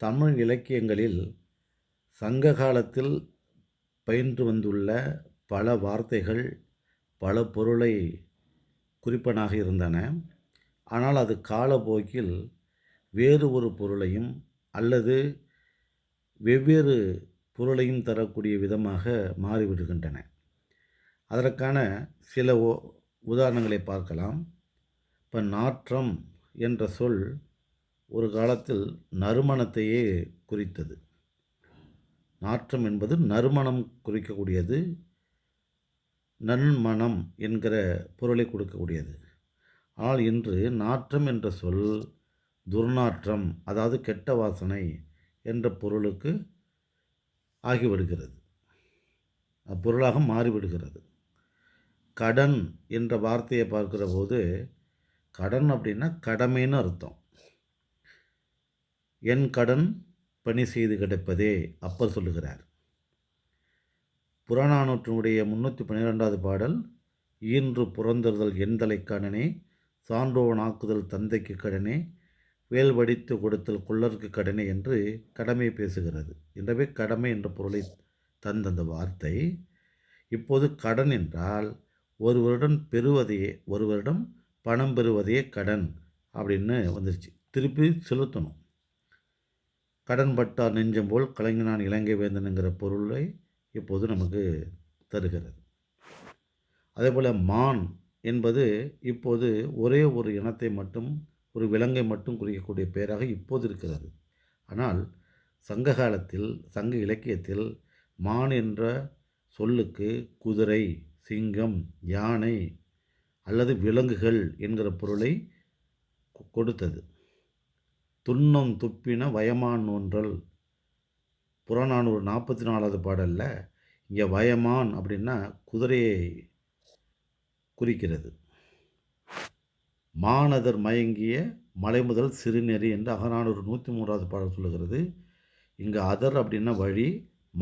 தமிழ் இலக்கியங்களில் சங்க காலத்தில் பயின்று வந்துள்ள பல வார்த்தைகள் பல பொருளை குறிப்பனாக இருந்தன. ஆனால் அது காலப்போக்கில் வேறு ஒரு பொருளையும் அல்லது வெவ்வேறு பொருளையும் தரக்கூடிய விதமாக மாறிவிடுகின்றன. அதற்கான சில உதாரணங்களை பார்க்கலாம். இப்போ நாற்றம் என்ற சொல் ஒரு காலத்தில் நறுமணத்தையே குறித்தது. நாற்றம் என்பது நறுமணம் குறிக்கக்கூடியது நன்மணம் என்கிற பொருளை கொடுக்கக்கூடியது. ஆனால் இன்று நாற்றம் என்ற சொல் துர்நாற்றம் அதாவது கெட்ட வாசனை என்ற பொருளுக்கு ஆகிவிடுகிறது. அப்பொருளாக மாறிவிடுகிறது. கடன் என்ற வார்த்தையை பார்க்கிற போது கடன் அப்படின்னா கடமைன்னு அர்த்தம். என் கடன் பணி செய்து கிடைப்பதே அப்பர் சொல்லுகிறார். புறநானூற்றினுடைய முன்னூற்றி பன்னிரெண்டாவது பாடல் ஈன்று புறந்தறுதல் எந்தலை கடனே சான்றோனாக்குதல் தந்தைக்கு கடனே வேல் வடித்து கொடுத்தல் குள்ளருக்கு கடனே என்று கடமை பேசுகிறது. எனவே கடமை என்ற பொருளை தந்தந்த வார்த்தை இப்போது கடன் என்றால் ஒருவரிடம் பெறுவதையே ஒருவரிடம் பணம் பெறுவதையே கடன் அப்படின்னு வந்துருச்சு. திருப்பி செலுத்தணும். கடன்பட்டார் நெஞ்சம் போல் கலைஞனான் இலங்கை வேந்தனுங்கிற பொருளை இப்போது நமக்கு தருகிறது. அதே போல் மான் என்பது இப்போது ஒரே ஒரு இனத்தை மட்டும் ஒரு விலங்கை மட்டும் குறிக்கக்கூடிய பெயராக இப்போது இருக்கிறது. ஆனால் சங்க காலத்தில் சங்க இலக்கியத்தில் மான் என்ற சொல்லுக்கு குதிரை சிங்கம் யானை அல்லது விலங்குகள் என்கிற பொருளை கொடுத்தது. துன்னம் துப்பின வயமான் ஒன்றல் புறநானூறு நாற்பத்தி நாலாவது பாடலில் இங்கே வயமான் அப்படின்னா குதிரையை குறிக்கிறது. மானதர் மயங்கிய மலை முதல் சிறுநெறி என்று அகநானூறு நூற்றி மூன்றாவது பாடல் சொல்லுகிறது. இங்கே அதர் அப்படின்னா வழி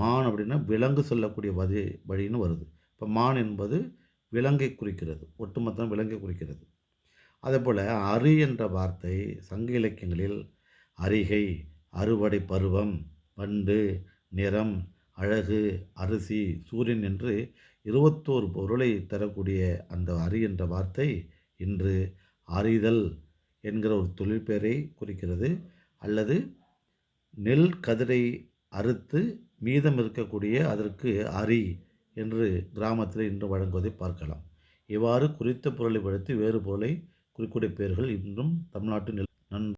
மான் அப்படின்னா விலங்கு சொல்லக்கூடிய வதி வழின்னு வருது. இப்போ மான் என்பது விலங்கை குறிக்கிறது ஒட்டுமொத்தம் விலங்கை குறிக்கிறது. அதேபோல் அரு அரி என்ற வார்த்தை சங்க இலக்கியங்களில் அரிகை அறுவடை பருவம் பண்டு நிறம் அழகு அரிசி சூரியன் என்று இருபத்தோரு பொருளை தரக்கூடிய அந்த அரி என்ற வார்த்தை இன்று அறிதல் என்கிற ஒரு தொழிற்பெயரை குறிக்கிறது. அல்லது நெல் கதிரை அறுத்து மீதம் இருக்கக்கூடிய அதற்கு அரி என்று கிராமத்தில் இன்று வழங்குவதை பார்க்கலாம். இவ்வாறு குறித்த பொருளை படுத்தி வேறு பொருளை குறிக்கூடிய பெயர்கள் இன்றும் தமிழ்நாட்டில்